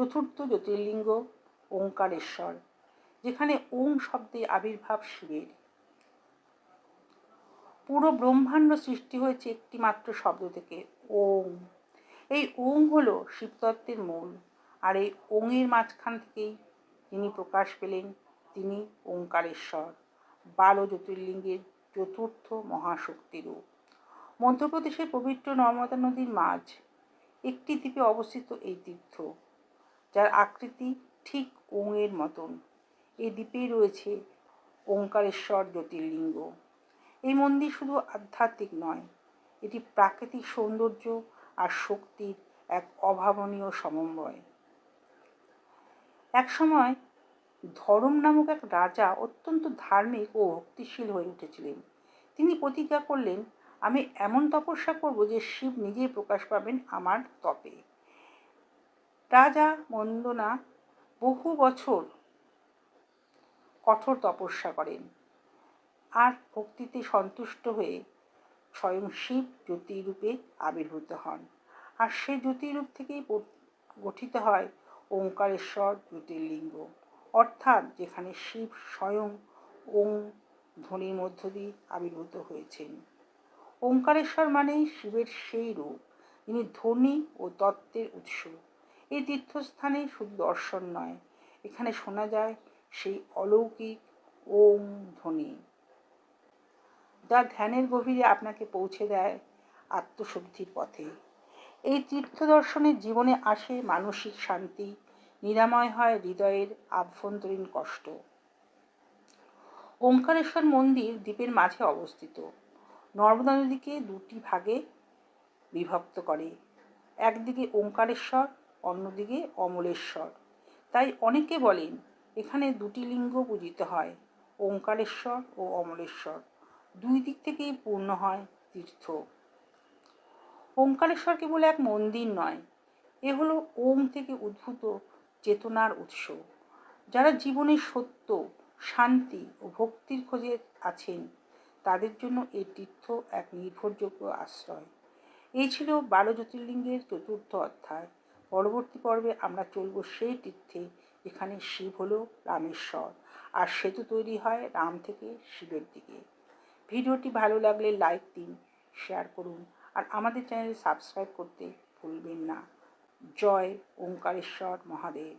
চতুর্থ জ্যোতির্লিঙ্গ ওঙ্কারেশ্বর, যেখানে ওং শব্দে আবির্ভাব শিবের। পুরো ব্রহ্মাণ্ড সৃষ্টি হয়েছে একটি মাত্র শব্দ থেকে, ওং। এই ওং হলো শিবতত্ত্বের মূল, আর এই ওঙের মাঝখান থেকেই যিনি প্রকাশ পেলেন তিনি ওঙ্কারেশ্বর বারো জ্যোতির্লিঙ্গের চতুর্থ মহাশক্তিরূপ মধ্যপ্রদেশের পবিত্র নর্মদা নদীর মাঝ, একটি দ্বীপে অবস্থিত এই তীর্থ। যার আকৃতি ঠিক ওঙের মতন। এই দ্বীপেই রয়েছে ওঙ্কারেশ্বর জ্যোতির্লিঙ্গ। এই মন্দির শুধু আধ্যাত্মিক নয়, এটি প্রাকৃতিক সৌন্দর্য আর শক্তির এক অভাবনীয় সমন্বয়। একসময় ধরম নামক এক রাজা অত্যন্ত ধার্মিক ও ভক্তিশীল হয়ে উঠেছিলেন। তিনি প্রতিজ্ঞা করলেন, আমি এমন তপস্যা করব যে শিব নিজেই প্রকাশ পাবেন আমার তপে। রাজা মন্দনা বহু বছর কঠোর তপস্যা করেন। আর ভক্তিতে সন্তুষ্ট হয়ে স্বয়ং শিব জ্যোতিরূপে আবির্ভূত হন। আর সে জ্যোতিরূপ থেকেই গঠিত হয় ওঙ্কারেশ্বর জ্যোতির্লিঙ্গ। অর্থাৎ যেখানে শিব স্বয়ং ওং ধ্বনির মধ্য দিয়ে আবির্ভূত হয়েছেন। ওঙ্কারেশ্বর মানেই শিবের সেই রূপ, যিনি ধ্বনি ও তত্ত্বের উৎস। এই তীর্থস্থানে শুধু দর্শন নয়। এখানে শোনা যায় সেই অলৌকিক ওম ধ্বনি। যা ধ্যানের গভীরে আপনাকে পৌঁছে দেয় আত্মশুদ্ধির পথে। এই তীর্থ দর্শনের জীবনে আসে মানসিক শান্তি, নিরাময় হয় হৃদয়ের আভ্যন্তরীণ কষ্ট। ওঙ্কারেশ্বর মন্দির দ্বীপের মাঝে অবস্থিত। নর্মদা নদীকে দুটি ভাগে বিভক্ত করে। একদিকে ওঙ্কারেশ্বর অন্যদিকে অমলেশ্বর। তাই অনেকে বলেন, এখানে দুটি লিঙ্গ পূজিত হয়, ওঙ্কারেশ্বর ও অমলেশ্বর। দুই দিক থেকেই পূর্ণ হয় তীর্থ। ওঙ্কারেশ্বর কেবল এক মন্দির নয়, এ হলো ওম থেকে উদ্ভূত চেতনার উৎস। যারা জীবনে সত্য, শান্তি ও ভক্তির খোঁজে আছেন, তাদের জন্য এই তীর্থ এক নির্ভরযোগ্য আশ্রয়। এই ছিল বারো জ্যোতির্লিঙ্গের চতুর্থ অধ্যায়। পরবর্তী পর্বে আমরা চলব সেই তীর্থে যেখানে শিব হল রামেশ্বর। আর সেতু তৈরি হয় রাম থেকে শিবের দিকে। ভিডিওটি ভালো লাগলে লাইক দিন, শেয়ার করুন, আর আমাদের চ্যানেল সাবস্ক্রাইব করতে ভুলবেন না। জয় ওঙ্কারেশ্বর মহাদেব।